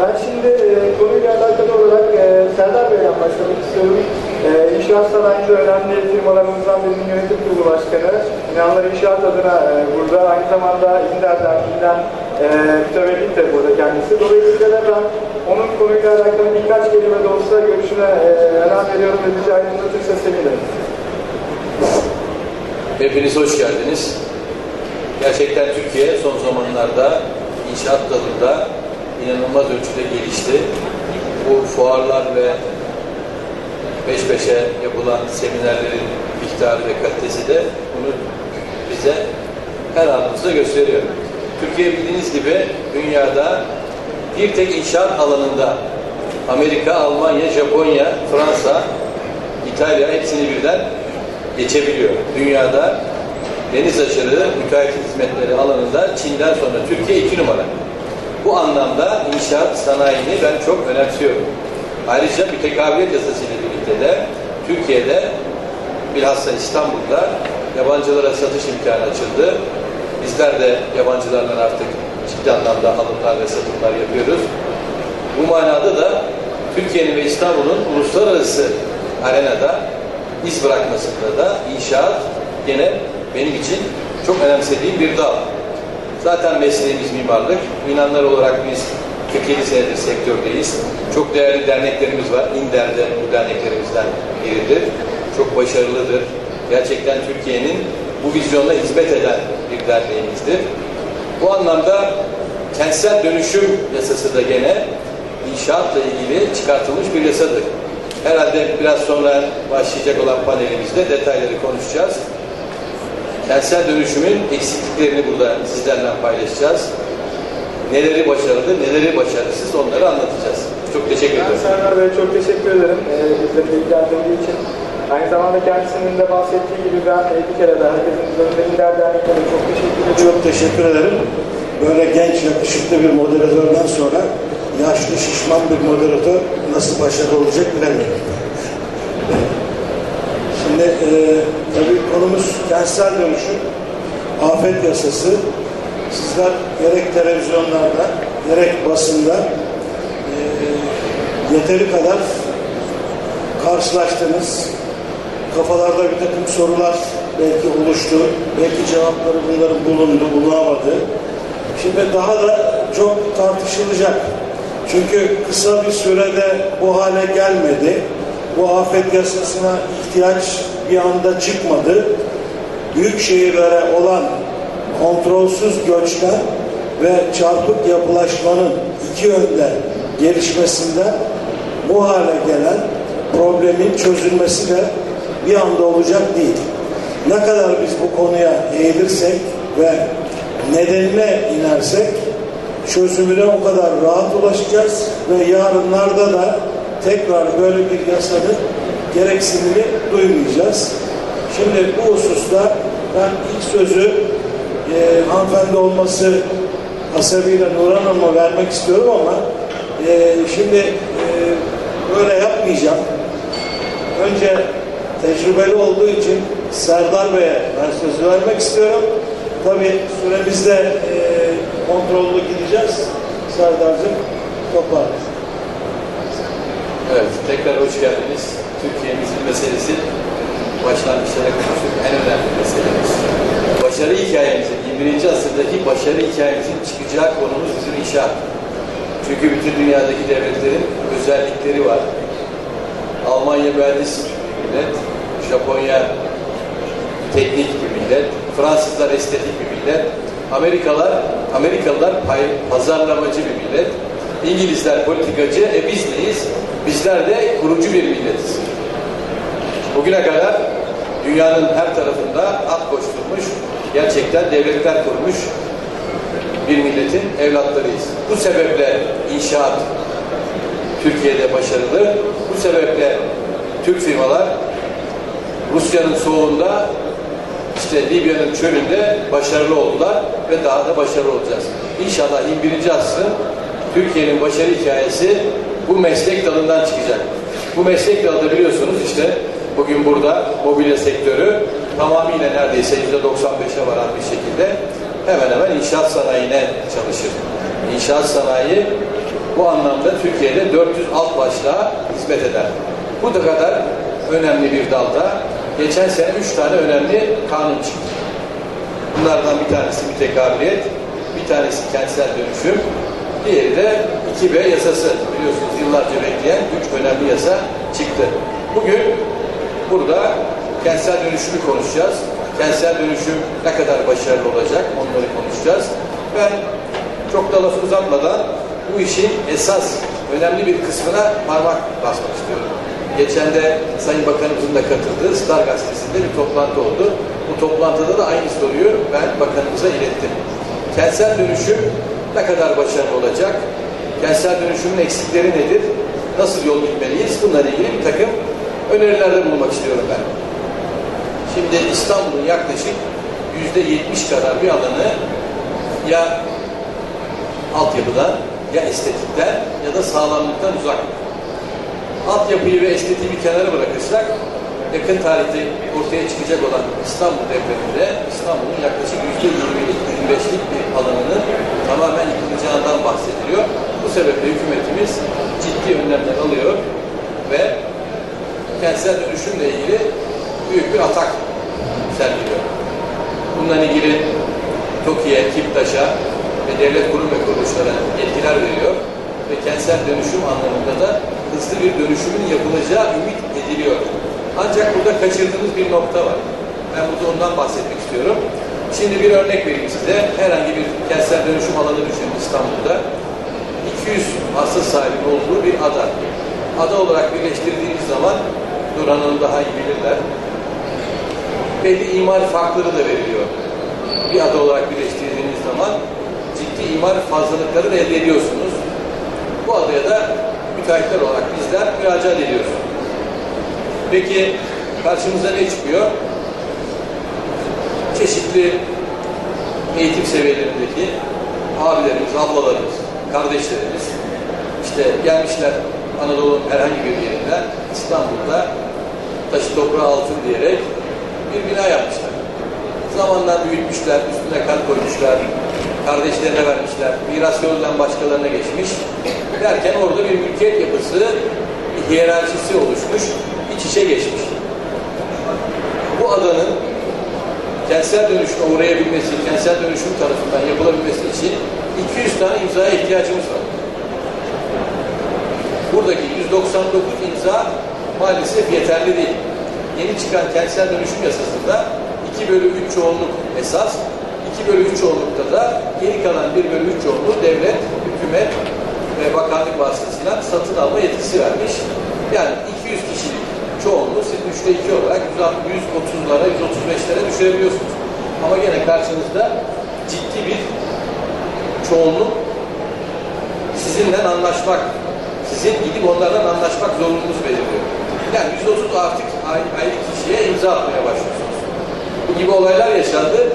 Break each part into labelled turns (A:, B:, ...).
A: Ben şimdi e, konuyla alakalı olarak e, Serdar Bey'den başlamak istiyorum. E, inşaat sanayinde önemli firmalarımızdan birinin yönetim kurulu başkanı. İnanlar İnşaat adına e, burada aynı zamanda İnder'den, İnden e, mütevellit de burada kendisi. Dolayısıyla da ben onun konuyla alakalı birkaç kelime de olsa görüşüne e, önem veriyorum ve bizi aydınlatırsa sevinirim.
B: Hepiniz hoş geldiniz. Gerçekten Türkiye son zamanlarda inşaat dalında inanılmaz ölçüde gelişti. Bu fuarlar ve peş peşe yapılan seminerlerin miktarı ve kalitesi de bunu bize her anımızda gösteriyor. Türkiye bildiğiniz gibi dünyada bir tek inşaat alanında Amerika, Almanya, Japonya, Fransa, İtalya hepsini birden geçebiliyor. Dünyada deniz aşırı müteahhit hizmetleri alanında Çin'den sonra Türkiye iki numara. Bu anlamda inşaat sanayini ben çok önemsiyorum. Ayrıca bir tekabiliyet yasasıyla birlikte de Türkiye'de bilhassa İstanbul'da yabancılara satış imkanı açıldı. Bizler de yabancılarla artık ciddi anlamda alımlar ve satımlar yapıyoruz. Bu manada da Türkiye'nin ve İstanbul'un uluslararası arenada iz bırakmasında da inşaat gene benim için çok önemsediğim bir dal. Zaten mesleğimiz mimarlık. İnanlar olarak biz 47 senedir sektördeyiz. Çok değerli derneklerimiz var. İnder'de bu derneklerimizden biridir. Çok başarılıdır. Gerçekten Türkiye'nin bu vizyonla hizmet eden bir derneğimizdir. Bu anlamda kentsel dönüşüm yasası da gene inşaatla ilgili çıkartılmış bir yasadır. Herhalde biraz sonra başlayacak olan panelimizde detayları konuşacağız. Kentsel dönüşümün eksikliklerini burada sizlerle paylaşacağız. Neleri başarılı, neleri başarısız onları anlatacağız. Çok teşekkür
A: Ben
B: ederim.
A: Serdar Bey'e çok teşekkür ederim e, bizleri bilgilendirdiği için. Aynı zamanda kendisinin de bahsettiği gibi ben e, bir kere daha herkesin üzerinde İnder Derneği'ne çok teşekkür ediyorum.
C: Çok teşekkür ederim. Böyle genç, yakışıklı bir moderatörden sonra yaşlı, şişman bir moderatör nasıl başarılı olacak bilemiyorum. Şimdi e, tabii konumuz kentsel dönüşüm, afet yasası. Sizler gerek televizyonlarda, gerek basında e, yeteri kadar karşılaştınız. Kafalarda bir takım sorular belki oluştu. Belki cevapları bunların bulundu, bulunamadı. Şimdi daha da çok tartışılacak. Çünkü kısa bir sürede bu hale gelmedi. Bu afet yasasına ihtiyaç bir anda çıkmadı. Büyük şehirlere olan kontrolsüz göçler ve çarpık yapılaşmanın iki yönde gelişmesinde bu hale gelen problemin çözülmesi de bir anda olacak değil. Ne kadar biz bu konuya eğilirsek ve nedenine inersek çözümüne o kadar rahat ulaşacağız ve yarınlarda da tekrar böyle bir yasanın gereksinimi duymayacağız. Şimdi bu hususta ben ilk sözü e, hanımefendi olması hasabıyla Nurhan Hanım'a vermek istiyorum ama e, şimdi e, böyle yapmayacağım. Önce tecrübeli olduğu için Serdar Bey'e ben sözü vermek istiyorum. Tabii süremizde e, kontrollü gideceğiz. Serdar'cığım toparlayın.
B: Evet, tekrar hoş geldiniz. Türkiye'mizin meselesi başlangıçlara konuştuk. En önemli meselemiz. Başarı hikayemizin, 21. asırdaki başarı hikayemizin çıkacağı konumuz bizim inşaat. Çünkü bütün dünyadaki devletlerin özellikleri var. Almanya mühendis millet, Japonya teknik bir millet, Fransızlar estetik bir millet, Amerikalılar, Amerikalılar pay, pazarlamacı bir millet, İngilizler politikacı, e biz neyiz? Bizler de kurucu bir milletiz. Bugüne kadar dünyanın her tarafında at koşturmuş, gerçekten devletler kurmuş bir milletin evlatlarıyız. Bu sebeple inşaat Türkiye'de başarılı. Bu sebeple Türk firmalar Rusya'nın soğuğunda işte Libya'nın çölünde başarılı oldular ve daha da başarılı olacağız. İnşallah 21. asrın Türkiye'nin başarı hikayesi bu meslek dalından çıkacak. Bu meslek dalı da biliyorsunuz işte bugün burada mobilya sektörü tamamıyla neredeyse %95'e varan bir şekilde hemen hemen inşaat sanayine çalışır. İnşaat sanayi bu anlamda Türkiye'de 400 alt başlığa hizmet eder. Bu da kadar önemli bir dalda geçen sene 3 tane önemli kanun çıktı. Bunlardan bir tanesi mütekabiliyet, bir tanesi kentsel dönüşüm, diğeri de 2B yasası. Biliyorsunuz yıllarca bekleyen üç önemli yasa çıktı. Bugün burada kentsel dönüşümü konuşacağız. Kentsel dönüşüm ne kadar başarılı olacak onları konuşacağız. Ben çok da lafı uzatmadan bu işin esas önemli bir kısmına parmak basmak istiyorum. Geçen de Sayın Bakanımızın da katıldığı Star Gazetesi'nde bir toplantı oldu. Bu toplantıda da aynı soruyu ben bakanımıza ilettim. Kentsel dönüşüm ne kadar başarılı olacak? Kentsel dönüşümün eksikleri nedir? Nasıl yol gitmeliyiz? Bunlarla ilgili bir takım önerilerde bulunmak istiyorum ben. Şimdi İstanbul'un yaklaşık yüzde yetmiş kadar bir alanı ya altyapıdan ya estetikten ya da sağlamlıktan uzak. Altyapıyı ve estetiği bir kenara bırakırsak yakın tarihte ortaya çıkacak olan İstanbul depreminde İstanbul'un yaklaşık yüzde yirmilik, yirmi beşlik bir alanının tamamen yıkılacağından bahsediliyor. Bu sebeple hükümetimiz ciddi önlemler alıyor ve kentsel dönüşümle ilgili büyük bir atak sergiliyor. Bununla ilgili TOKİ'ye, KİPTAŞ'a ve devlet kurum ve kuruluşlara yetkiler veriyor ve kentsel dönüşüm anlamında da hızlı bir dönüşümün yapılacağı ümit ediliyor. Ancak burada kaçırdığımız bir nokta var. Ben burada ondan bahsetmek istiyorum. Şimdi bir örnek vereyim size. Herhangi bir kentsel dönüşüm alanı düşünün İstanbul'da. 200 hasta sahibi olduğu bir ada. Ada olarak birleştirdiğimiz zaman Duran Hanım daha iyi bilirler. Belli imar farkları da veriliyor. Bir ada olarak birleştirdiğiniz zaman ciddi imar fazlalıkları elde ediyorsunuz. Bu adaya da müteahhitler olarak bizler müracaat ediyoruz. Peki karşımıza ne çıkıyor? Çeşitli eğitim seviyelerindeki abilerimiz, ablalarımız, kardeşlerimiz işte gelmişler Anadolu'nun herhangi bir yerinden İstanbul'da taşı toprağı altın diyerek bir bina yapmışlar. Zamanla büyütmüşler, üstüne kan koymuşlar, kardeşlerine vermişler, miras yolundan başkalarına geçmiş. Derken orada bir mülkiyet yapısı, bir hiyerarşisi oluşmuş, iç geçmiş. Bu adanın kentsel dönüşüme uğrayabilmesi, kentsel dönüşüm tarafından yapılabilmesi için 200 tane imzaya ihtiyacımız var. Buradaki 199 imza maalesef yeterli değil. Yeni çıkan kentsel dönüşüm yasasında 2 bölü 3 çoğunluk esas, 2 bölü 3 çoğunlukta da geri kalan 1 bölü 3 çoğunluğu devlet, hükümet ve bakanlık vasıtasıyla satın alma yetkisi vermiş. Yani 200 kişilik çoğunluğu siz 3'te 2 olarak 130'lara, 135'lere düşürebiliyorsunuz. Ama gene karşınızda ciddi bir çoğunluk sizinle anlaşmak, sizin gidip onlardan anlaşmak zorunluluğunuz belirliyor. Yani 130 artık ayrı kişiye imza atmaya başlıyorsunuz. Bu gibi olaylar yaşandı.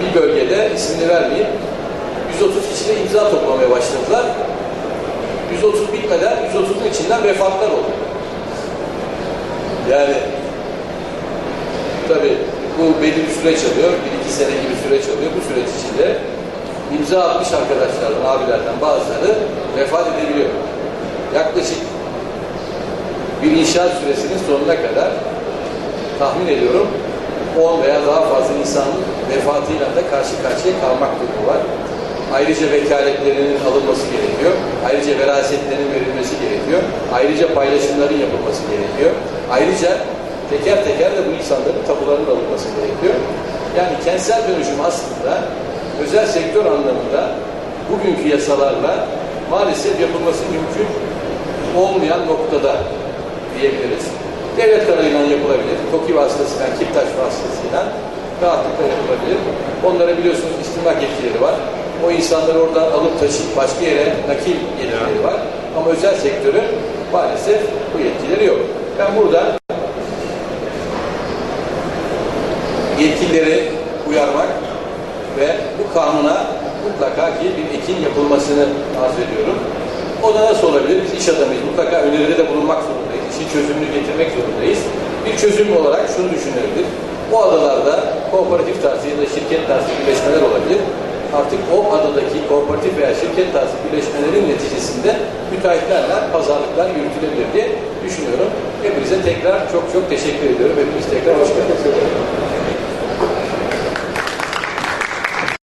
B: Bir bölgede ismini vermeyeyim. 130 kişiyle imza toplamaya başladılar. 130 bitmeden 130'un içinden vefatlar oldu. Yani tabi bu belli bir süreç alıyor. Bir iki sene gibi süreç alıyor. Bu süreç içinde imza atmış arkadaşlardan, abilerden bazıları vefat edebiliyor. Yaklaşık bir inşaat süresinin sonuna kadar tahmin ediyorum 10 veya daha fazla insanın vefatıyla da karşı karşıya kalmak durumu var. Ayrıca vekaletlerinin alınması gerekiyor. Ayrıca verasetlerin verilmesi gerekiyor. Ayrıca paylaşımların yapılması gerekiyor. Ayrıca teker teker de bu insanların tapularının alınması gerekiyor. Yani kentsel dönüşüm aslında özel sektör anlamında bugünkü yasalarla maalesef yapılması mümkün olmayan noktada diyebiliriz. Devlet kanalıyla yapılabilir. TOKİ vasıtasıyla, KİPTAŞ vasıtasıyla rahatlıkla yapılabilir. Onlara biliyorsunuz istimlak yetkileri var. O insanları oradan alıp taşıyıp başka yere nakil yetkileri var. Ama özel sektörün maalesef bu yetkileri yok. Ben burada yetkilileri uyarmak ve bu kanuna mutlaka ki bir ekin yapılmasını arz ediyorum. O da nasıl olabilir? Biz iş adamıyız. Mutlaka öneride de bulunmak zorundayız. İşin çözümünü getirmek zorundayız. Bir çözüm olarak şunu düşünülebilir. Bu adalarda kooperatif tarzı ya da şirket tarzı birleşmeler olabilir. Artık o adadaki kooperatif veya şirket tarzı birleşmelerin neticesinde müteahhitlerle pazarlıklar yürütülebilir diye düşünüyorum. Hepinize tekrar çok çok teşekkür ediyorum. Hepiniz tekrar hoş geldiniz.